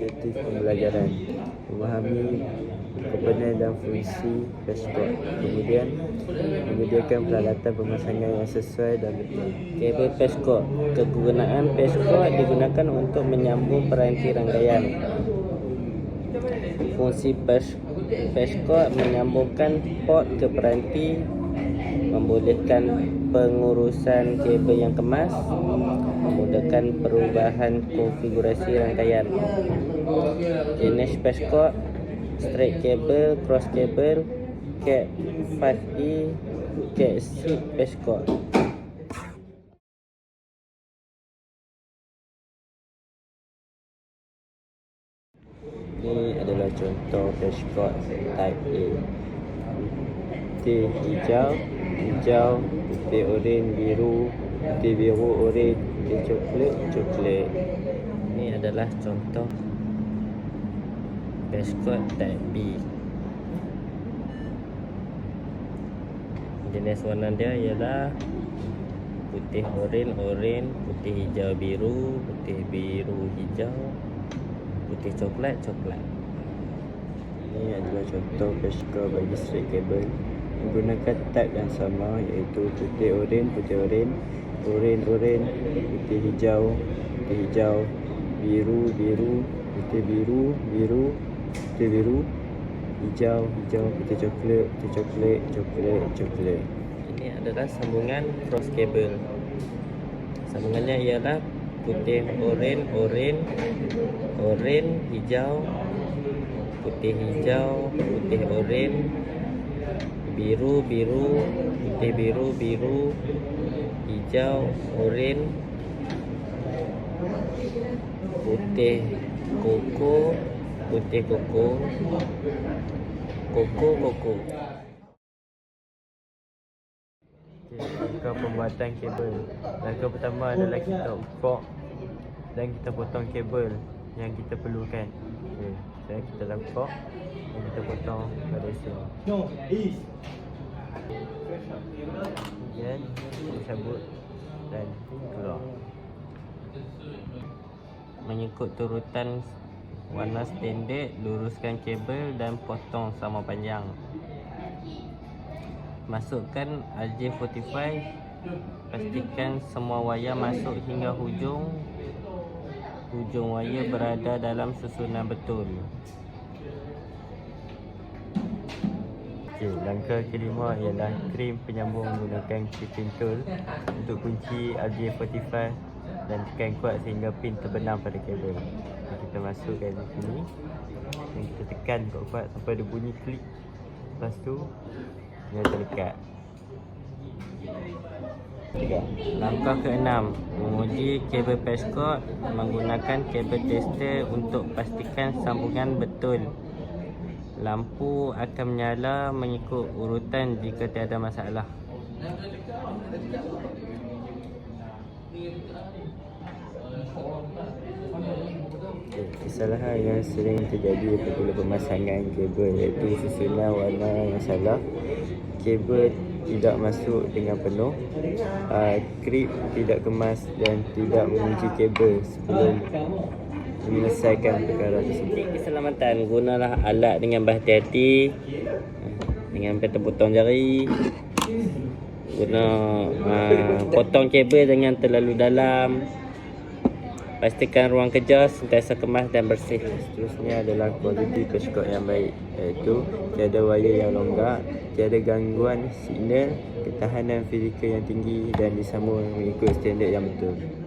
objektif pembelajaran memahami komponen dan fungsi Pescot kemudian menyediakan peralatan pemasangan yang sesuai dan betul. Kabel Pescot Kegunaan Pescot digunakan untuk menyambung peranti rangkaian. Fungsi Pescot menyambungkan port ke peranti Membolehkan pengurusan kabel yang kemas Memudahkan perubahan konfigurasi rangkaian. Jenis Pescot Straight cable, cross cable Cat 5E Cat 6 Pescot Ini adalah contoh Pescot Type A. Putih hijau Hijau Putih oren biru Putih biru oren Putih coklat Coklat. Ini adalah contoh Pescot Type B. Jenis warna dia ialah Putih oren, oren Putih hijau biru Putih biru hijau Putih coklat, coklat. Ini adalah contoh Pescot bagi straight cable Menggunakan type yang sama iaitu putih oren, putih oren Oren, oren Putih hijau, putih hijau Biru, biru Putih biru, biru Putih biru Hijau, hijau, putih coklat, putih coklat, coklat, coklat. Ini adalah sambungan cross cable. Sambungannya ialah putih oren, oren Oren, hijau Putih hijau, putih oren Biru, biru Putih biru, biru Hijau, oren Putih koko Putih koko Koko, koko. Langkah pembuatan kabel. Langkah pertama adalah kita ukur Dan kita potong kabel yang kita perlukan. Okay, Sekarang kita dah Kita potong pada sini Kemudian kita cabut dan keluar. Mengikut turutan warna standard, luruskan kabel dan potong sama panjang. Masukkan RJ45 Pastikan semua wayar masuk hingga hujung. Hujung wayar berada dalam susunan betul Okay, langkah kelima ialah krim penyambung menggunakan clipping tool untuk kunci RJ45 dan tekan kuat sehingga pin terbenam pada kabel. Okay, kita masukkan di sini dan kita tekan kuat-kuat sampai ada bunyi klik. Lepas tu dia terlekat. Langkah keenam Menguji kabel Pescot Menggunakan kabel tester untuk pastikan sambungan betul Lampu akan menyala mengikut urutan jika tiada masalah. Kesalahan yang sering terjadi apabila pemasangan kabel iaitu susunan warna yang salah kabel tidak masuk dengan penuh. Uh, krip tidak kemas dan tidak mengunci kabel sebelum menyelesaikan perkara tersebut. Untuk keselamatan. Gunalah alat dengan berhati-hati Dengan peta potong jari. Guna uh, potong kabel jangan terlalu dalam. Pastikan ruang kerja sentiasa kemas dan bersih. Seterusnya adalah kualiti Pescot yang baik iaitu tiada wayar yang longgar, tiada gangguan signal, ketahanan fizikal yang tinggi dan disambung mengikut standard yang betul.